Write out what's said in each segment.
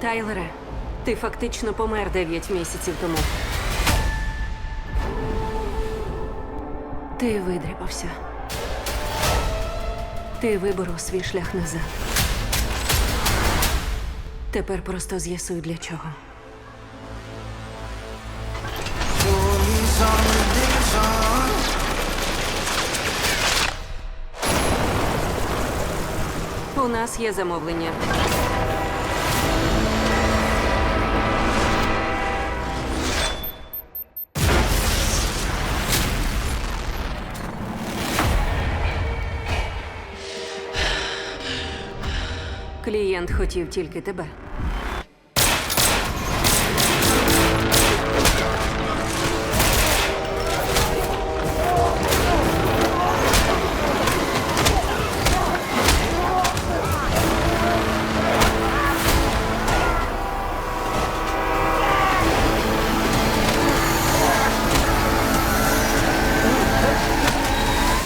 Тайлере, ти фактично помер 9 місяців тому. Ти видряпався. Ти виборов свій шлях назад. Тепер просто з'ясуй для чого. У нас є замовлення. Клієнт хотів тільки тебе.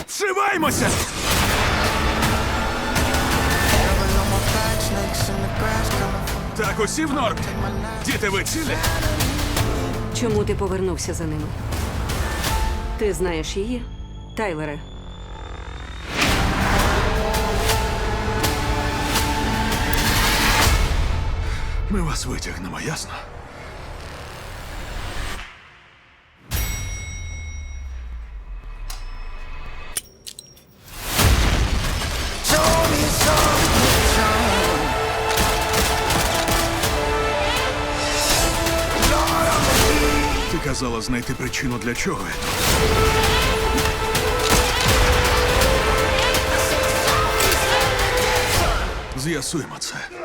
Вшиваймося! Так, усі в норм. Діти, ви цілі? Чому ти повернувся за ними? Ти знаєш її, Тайлере. Ми вас витягнемо, ясно? Ти казала знайти причину для чого. З'ясуємо це.